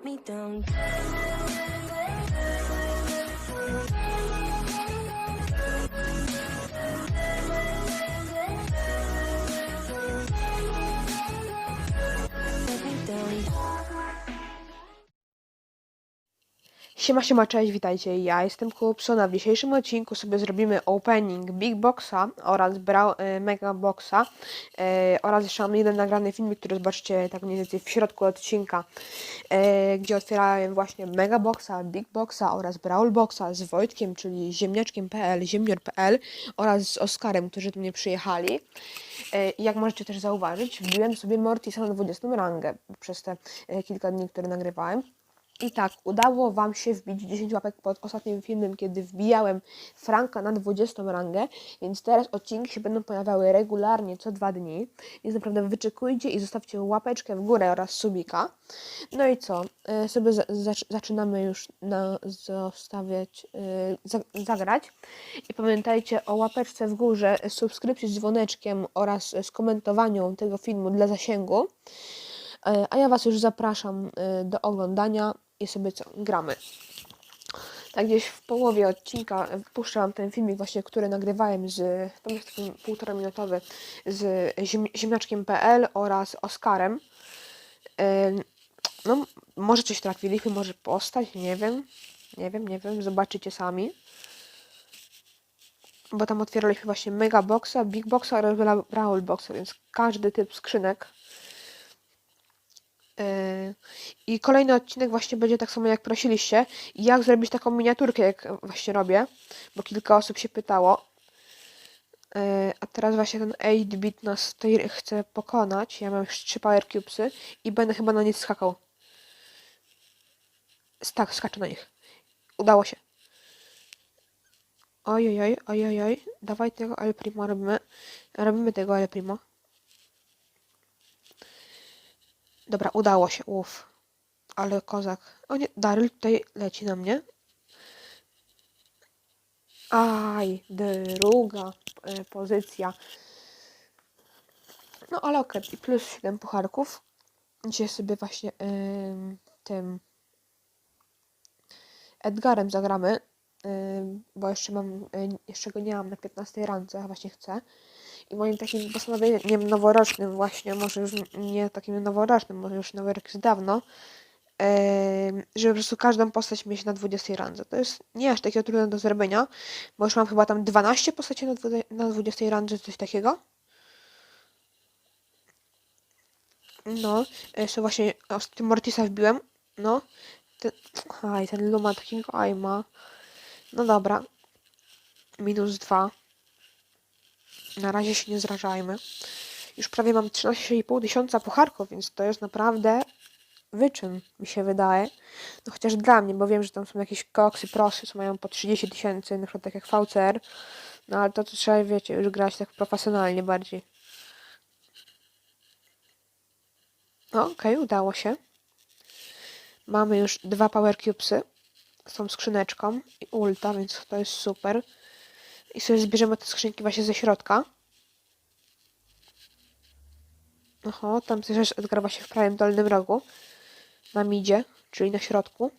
let me down. Siema, siema, cześć, witajcie. Ja jestem Kupsona. W dzisiejszym odcinku sobie zrobimy opening Big Boxa oraz Bra- e, Mega Boxa e, oraz jeszcze mam jeden nagrany filmik, który zobaczycie tak mniej więcej w środku odcinka, e, gdzie otwierałem właśnie Mega Boxa, Big Boxa oraz Brawl Boxa z Wojtkiem, czyli ziemniaczkiem.pl, ziemnior.pl oraz z Oskarem, którzy do mnie przyjechali. E, jak możecie też zauważyć, wbiłem sobie Mortisa na 20 rangę przez te e, kilka dni, które nagrywałem. I tak, udało Wam się wbić 10 łapek pod ostatnim filmem, kiedy wbijałem Franka na 20 rangę, więc teraz odcinki się będą pojawiały regularnie co dwa dni. Więc naprawdę wyczekujcie i zostawcie łapeczkę w górę oraz subika. No i co? E, Sobie za, zac- zaczynamy już na, zostawiać, e, za, zagrać. I pamiętajcie o łapeczce w górze, subskrypcji z dzwoneczkiem oraz skomentowaniu tego filmu dla zasięgu. E, A ja Was już zapraszam e, do oglądania i sobie co, gramy. Tak gdzieś w połowie odcinka wpuszczam ten filmik właśnie, który nagrywałem z, to jest taki półtora minutowy, z ziem, ziemniaczkiem.pl oraz Oskarem. No, może coś trafiliśmy, może postać, nie wiem. Nie wiem, nie wiem, zobaczycie sami. Bo tam otwieraliśmy właśnie Mega Boxa, Big Boxa oraz Bra- Brawl Boxa, więc każdy typ skrzynek I kolejny odcinek właśnie będzie tak samo jak prosiliście. Jak zrobić taką miniaturkę, jak właśnie robię, bo kilka osób się pytało. Yy, A teraz właśnie ten 8-bit nas tutaj chce pokonać. Ja mam już 3 Power Cubesy i będę chyba na nich skakał. Tak, skaczę na nich. Udało się. Ojojoj, ojojoj. Dawaj tego El Primo robimy. Robimy tego El Primo. Dobra, udało się, uff. Ale kozak. O nie, Daryl tutaj leci na mnie. Aj, druga e, pozycja. No ale okej, i plus 7 pucharków. Dzisiaj sobie właśnie ym, tym Edgarem zagramy. Ym, bo jeszcze mam, y, jeszcze go nie mam na 15 randce, a właśnie chcę. I moim takim postanowieniem noworocznym właśnie, może już nie takim noworocznym, może już nowy rok jest dawno, żeby po prostu każdą postać mieć na 20 randze. To jest nie aż takie trudne do zrobienia, bo już mam chyba tam 12 postaci na, dwudzie- na 20 randze, coś takiego. No, jeszcze właśnie ostatnio Mortisa wbiłem, no. Ten, aj, ten Luma takiego ajma. No dobra. Minus dwa. Na razie się nie zrażajmy. Już prawie mam 13,5 tysiąca pucharków, więc to jest naprawdę wyczyn, mi się wydaje. No chociaż dla mnie, bo wiem, że tam są jakieś koksy, prosy, co mają po 30 tysięcy, na przykład tak jak VCR. No ale to, to trzeba, wiecie, już grać tak profesjonalnie bardziej. No, okej, udało się. Mamy już dwa Power Cubesy z tą skrzyneczką i ulta, więc to jest super. I sobie zbierzemy te skrzynki właśnie ze środka. Oho, tam też Edgar właśnie w prawym dolnym rogu. Na midzie, czyli na środku.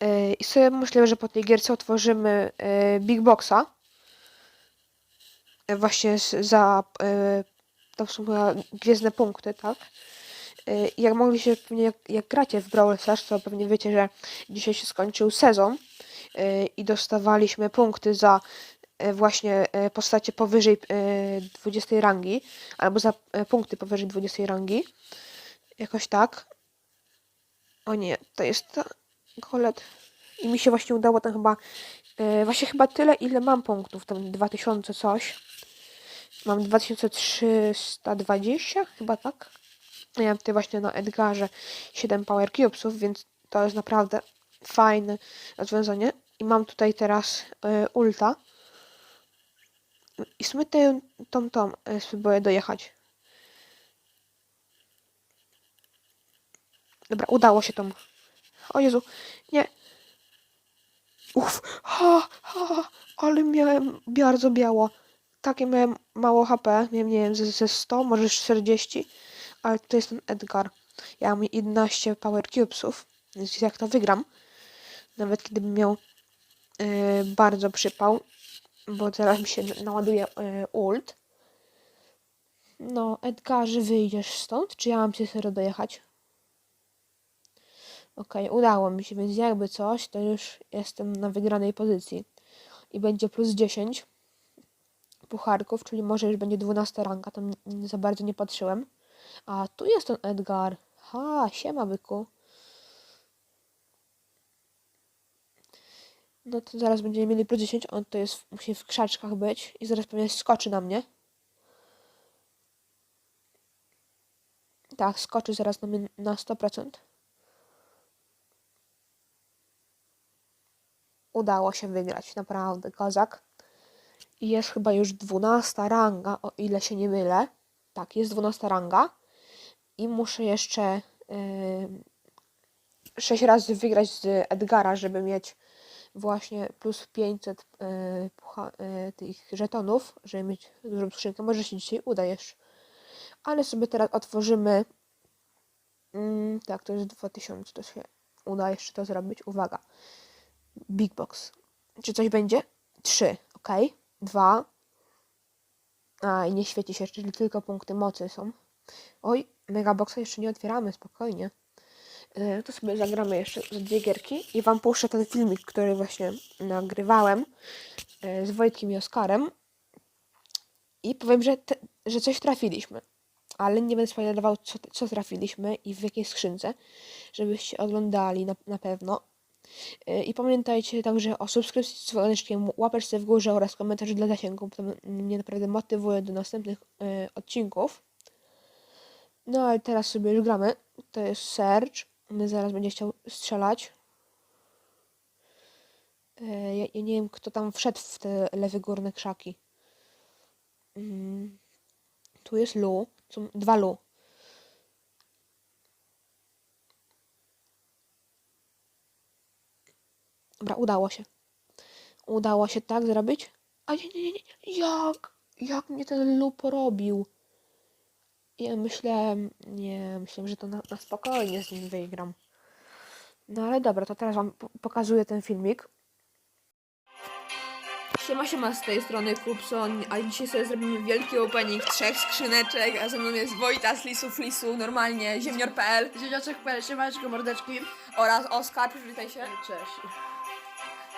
Yy, I sobie myślę, że po tej gierce otworzymy yy, Big Boxa. Yy, właśnie z, za... Yy, to są gwiezdne punkty, tak? I jak mogliście, pewnie jak, jak gracie w Brawl Stars, to pewnie wiecie, że dzisiaj się skończył sezon yy, i dostawaliśmy punkty za yy, właśnie postacie powyżej yy, 20 rangi, albo za punkty powyżej 20 rangi. Jakoś tak. O nie, to jest ta kolet. I mi się właśnie udało tam chyba, właśnie chyba tyle, ile mam punktów, tam 2000 coś. Mam 2320, chyba tak. Ja mam tutaj właśnie na Edgarze 7 Power Cubesów, więc to jest naprawdę fajne rozwiązanie. I mam tutaj teraz y, ulta. I w sumie tę, tą, tą y, spróbuję dojechać. Dobra, udało się tą. O Jezu, nie. Uff, ha, ha, ale miałem bardzo biało. Takie miałem mało HP, miałem, nie wiem, ze, ze 100, może 40, ale to jest ten Edgar. Ja mam 11 Power Cubesów, więc jak to wygram, nawet gdybym miał e, bardzo przypał, bo teraz mi się naładuje e, ult. No, Edgarze, wyjdziesz stąd, czy ja mam się serio dojechać? Okej, udało mi się, więc jakby coś, to już jestem na wygranej pozycji. I będzie plus 10 pucharków, czyli może już będzie 12 ranka, tam za bardzo nie patrzyłem. A tu jest ten Edgar. Ha, siema byku. No to zaraz będziemy mieli plus 10, on to jest, musi w krzaczkach być i zaraz pewnie skoczy na mnie. Tak, skoczy zaraz na mnie na 100%. Udało się wygrać, naprawdę, kozak. I jest chyba już 12 ranga, o ile się nie mylę. Tak, jest 12 ranga. I muszę jeszcze yy, 6 razy wygrać z Edgara, żeby mieć właśnie plus 500 yy, pucha, yy, tych żetonów, żeby mieć dużą skrzynkę. Może się dzisiaj uda jeszcze. Ale sobie teraz otworzymy. Mm, tak, to jest 2000, to się uda jeszcze to zrobić. Uwaga. Big Box. Czy coś będzie? 3, ok. 2. A, i nie świeci się, czyli tylko punkty mocy są. Oj, Megaboxa jeszcze nie otwieramy, spokojnie. E, To sobie zagramy jeszcze za dwie gierki i wam puszczę ten filmik, który właśnie nagrywałem e, z Wojtkiem i Oskarem. I powiem, że, te, że coś trafiliśmy. Ale nie będę spoilerował, co, co trafiliśmy i w jakiej skrzynce, żebyście oglądali na, na pewno. E, I pamiętajcie także o subskrypcji z dzwoneczkiem, łapeczce w górze oraz komentarzu dla zasięgu, bo to mnie naprawdę motywuje do następnych e, odcinków. No ale teraz sobie już gramy. To jest Serge. Zaraz będzie chciał strzelać. E, ja, ja nie wiem, kto tam wszedł w te lewe górne krzaki. Mm. Tu jest Lu. Są dwa Lu. Dobra, udało się. Udało się tak zrobić? A nie, nie, nie. Jak? Jak mnie ten Lu porobił? Ja myślałem, nie, myślałem, że to na, na spokojnie z nim wygram. No ale dobra, to teraz wam po- pokazuję ten filmik. Siema, siema z tej strony Kupson, a dzisiaj sobie zrobimy wielki opening trzech skrzyneczek, a ze mną jest Wojta z Lisu Flisu, normalnie, ziemnior.pl Ziemniaczek.pl, siemaneczko, mordeczki. oraz Oskar, przywitaj się. Cześć.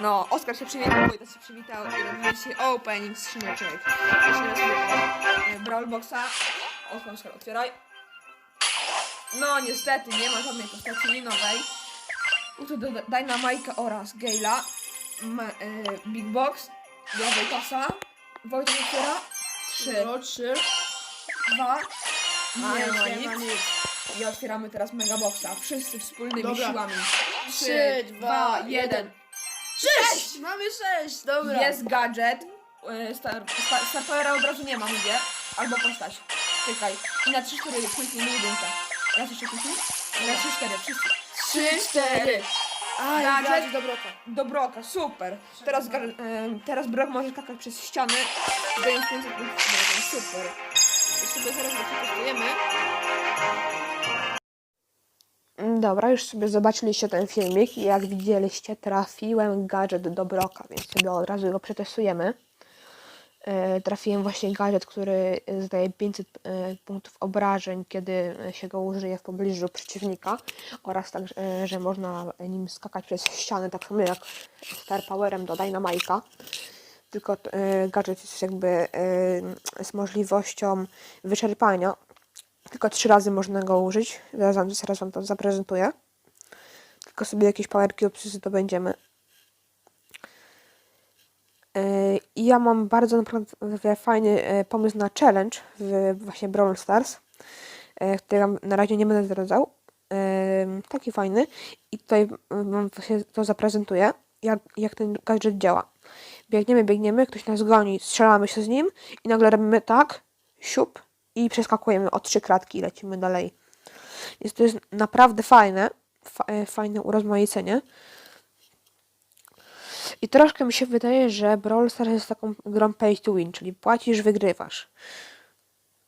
No, Oskar się przywitał, Wojta się przywitał i robimy dzisiaj opening skrzyneczek. Zaczniemy sobie od e, Brawl Boxa. Oskar, otwieraj. No, niestety, nie ma żadnej postaci linowej. Tu do Dynamite'a oraz Gale'a. Ma, e, Big Box, dla Wojtasa. Wojtek otwiera. Trzy, No, trzy. dwa, nie nie ma nic. nic. I otwieramy teraz Mega Boxa. Wszyscy wspólnymi Dobra. siłami. Trzy, dwa, jeden. Sześć! Mamy sześć, dobra. Jest gadżet. y, Star, star, star Powera od razu nie ma, mówię. Albo postać. Czekaj. I na 3-4 kliknij mi jedynkę. Raz jeszcze kliknij. Raz 3-4, wszyscy. Trzy, cztery. A, Gadżet. gadżet dobrota. Dobroka, super. Teraz, ga- y, teraz Brok może skakać przez ściany. Zdając 500 punktów Brokiem, super. I sobie zaraz go przetestujemy. Dobra, już sobie zobaczyliście ten filmik i jak widzieliście trafiłem gadżet do Broka, więc sobie od razu go przetestujemy. E, trafiłem właśnie gadżet, który zdaje 500 e, punktów obrażeń, kiedy się go użyje w pobliżu przeciwnika oraz tak, e, że można nim skakać przez ściany, tak samo jak Star Powerem do Dynamite'a. Tylko e, gadżet jest jakby e, z możliwością wyczerpania. Tylko trzy razy można go użyć. Zaraz zaraz wam to zaprezentuję. Tylko sobie jakieś Power Cubes zdobędziemy. Yy, I ja mam bardzo naprawdę fajny e, pomysł na challenge w właśnie Brawl Stars, e, który na razie nie będę zdradzał. Taki fajny. I tutaj wam właśnie to zaprezentuję, jak, jak ten gadżet działa. Biegniemy, biegniemy, ktoś nas goni, strzelamy się z nim i nagle robimy tak, siup i przeskakujemy o trzy kratki i lecimy dalej. Jest to jest naprawdę fajne, fa, e, fajne urozmaicenie. I troszkę mi się wydaje, że Brawl Stars jest taką grą pay to win, czyli płacisz, wygrywasz.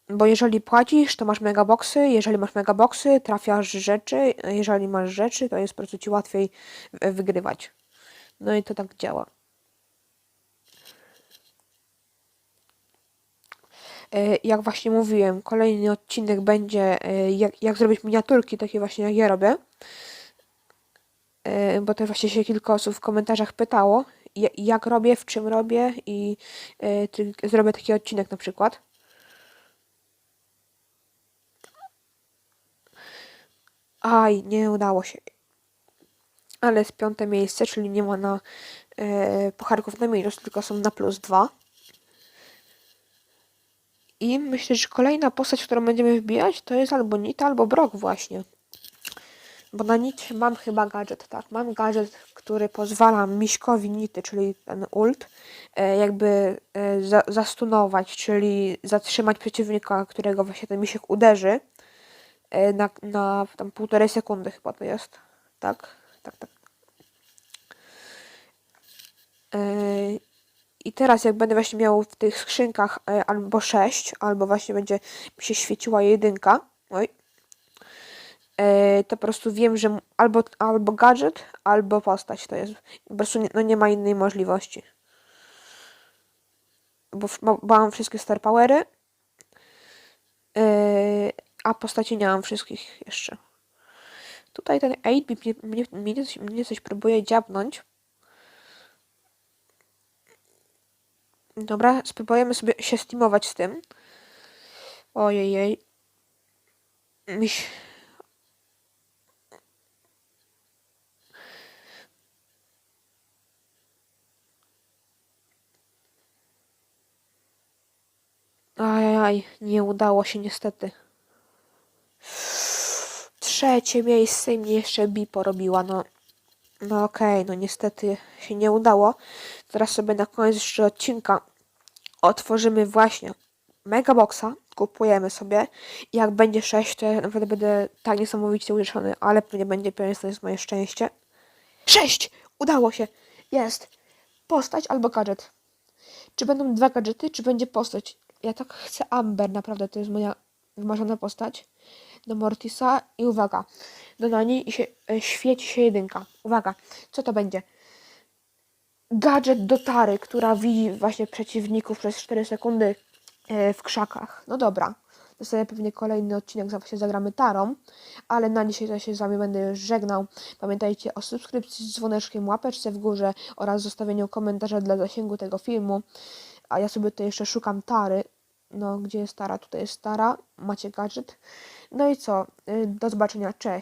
Bo jeżeli płacisz, to masz megaboxy, jeżeli masz megaboxy, trafiasz rzeczy, jeżeli masz rzeczy, to jest po prostu ci łatwiej wygrywać. No i to tak działa. E, Jak właśnie mówiłem, kolejny odcinek będzie e, jak, jak zrobić miniaturki, takie właśnie jak ja robię. E, Bo też właśnie się kilka osób w komentarzach pytało, ja- jak robię, w czym robię i ty- zrobię taki odcinek na przykład. Aj, nie udało się. Ale jest piąte miejsce, czyli nie ma na e, pucharków na minus, tylko są na plus dwa. I myślę, że kolejna postać, którą będziemy wbijać, to jest albo Nita, albo Brock właśnie. Bo na Nit mam chyba gadżet, tak. Mam gadżet, który pozwala Miśkowi Nity, czyli ten ult, e, jakby e, za, zastunować, czyli zatrzymać przeciwnika, którego właśnie ten Misiek uderzy e, na, na tam półtorej sekundy chyba to jest. Tak, tak, tak. I teraz jak będę właśnie miał w tych skrzynkach albo 6, albo właśnie będzie mi się świeciła jedynka, oj, to po prostu wiem, że albo, albo gadżet, albo postać to jest. Po prostu nie, no nie ma innej możliwości. Bo, bo, mam wszystkie star powery, e, a postaci nie mam wszystkich jeszcze. Tutaj ten 8-bit mnie, mnie, mnie, coś, mnie coś próbuje dziabnąć. Dobra, spróbujemy sobie się steamować z tym. Ojej. Miś... Ajaj, nie udało się niestety. Trzecie miejsce i mnie jeszcze Bi porobiła, no. No okej, no niestety się nie udało. Teraz sobie na koniec jeszcze odcinka otworzymy właśnie Megaboxa, kupujemy sobie jak będzie 6, to ja naprawdę będę tak niesamowicie ucieszony, ale pewnie będzie 5, to jest moje szczęście. 6! Udało się! Jest! Postać albo gadżet. Czy będą dwa gadżety, czy będzie postać? Ja tak chcę Amber, naprawdę, to jest moja wymarzona postać. Do Mortisa i uwaga, do Nani się, e, świeci się jedynka. Uwaga, co to będzie? gadżet do Tary, która widzi właśnie przeciwników przez 4 sekundy e, w krzakach. No dobra, sobie pewnie kolejny odcinek zawsze zagramy Tarą, ale na dzisiaj się z Wami będę już żegnał. Pamiętajcie o subskrypcji z dzwoneczkiem, łapeczce w górze oraz zostawieniu komentarza dla zasięgu tego filmu. A ja sobie tutaj jeszcze szukam Tary. No, gdzie jest Tara? Tutaj jest Tara. Macie gadżet. No i co? Y, Do zobaczenia. Cześć.